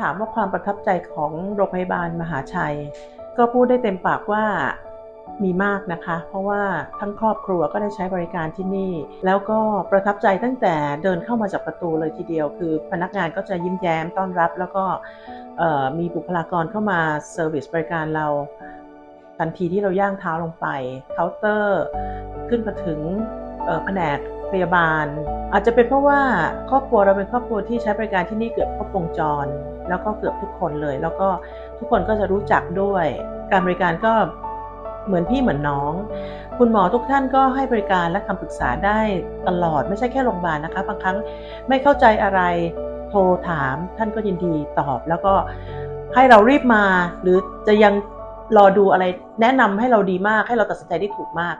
ถามว่าความประทับใจของโรงพยาบาลมหาชัย ก็พูดได้เต็มปากว่ามีมากนะคะ เพราะว่าทั้งครอบครัวก็ได้ใช้บริการที่นี่ แล้วก็ประทับใจตั้งแต่เดินเข้ามาจากประตูเลยทีเดียว คือพนักงานก็จะยิ้มแย้มต้อนรับ แล้วก็มีบุคลากรเข้ามาเซอร์วิสบริการเราทันทีที่เราย่างเท้าลงไปเคาน์เตอร์ ขึ้นมาถึงแผนก พยาบาล อาจจะเป็นเพราะว่าครอบครัวเราเป็นครอบครัวที่ใช้บริการที่นี่เกือบครบวงจร แล้วก็เกือบทุกคนเลย แล้วก็ทุกคนก็จะรู้จักด้วย การบริการก็เหมือนพี่เหมือนน้อง คุณหมอทุกท่านก็ให้บริการและคำปรึกษาได้ตลอดไม่ใช่แค่โรงพยาบาลนะคะ บางครั้งไม่เข้าใจอะไรโทรถามท่านก็ยินดีตอบ แล้วก็ให้เรารีบมา หรือจะยังรอดูอะไรแนะนำให้เราดีมากให้เราตัดสินใจได้ถูกมาก